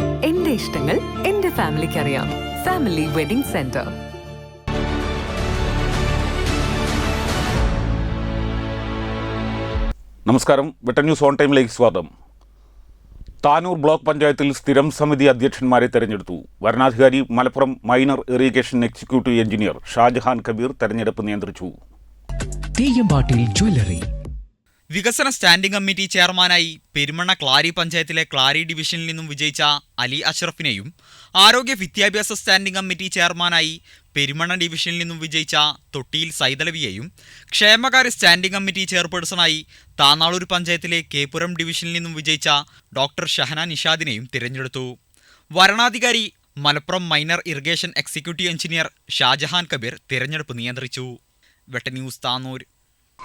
എന്റെ ഇഷ്ടങ്ങൾ എന്റെ ഫാമിലിക്ക് അറിയാം ഫാമിലി വെഡിംഗ് സെന്റർ നമസ്കാരം. വെട്ടൻ ന്യൂസ് ഓൺ ടൈമിലേക്ക് സ്വാഗതം. താനൂർ ബ്ലോക്ക് പഞ്ചായത്തിൽ സ്ഥിരം സമിതി അധ്യക്ഷന്മാരെ തെരഞ്ഞെടുത്തു. വരണാധികാരി Malappuram minor irrigation executive engineer Shahjahan Kabeer തെരഞ്ഞെടുപ്പ് നിയന്ത്രിച്ചു. തെയ്യമ്പാട്ടിൽ ജ്വല്ലറി വികസന സ്റ്റാൻഡിംഗ് കമ്മിറ്റി ചെയർമാനായി പെരുമണ്ണ ക്ലാരി പഞ്ചായത്തിലെ ക്ലാരി ഡിവിഷനിൽ നിന്നും വിജയിച്ച അലി അഷ്റഫിനെയും ആരോഗ്യ വിദ്യാഭ്യാസ സ്റ്റാൻഡിംഗ് കമ്മിറ്റി ചെയർമാനായി പെരുമണ്ണ ഡിവിഷനിൽ നിന്നും വിജയിച്ച തൊട്ടിയിൽ സൈതലവിയെയും ക്ഷേമകാര്യ സ്റ്റാൻഡിംഗ് കമ്മിറ്റി ചെയർപേഴ്സണായി താനാളൂർ പഞ്ചായത്തിലെ കേപ്പുരം ഡിവിഷനിൽ നിന്നും വിജയിച്ച ഡോക്ടർ ഷഹന നിഷാദിനെയും തിരഞ്ഞെടുത്തു. വരണാധികാരി Malappuram minor irrigation executive engineer Shahjahan Kabeer തിരഞ്ഞെടുപ്പ് നിയന്ത്രിച്ചു. വെട്ട news Tanur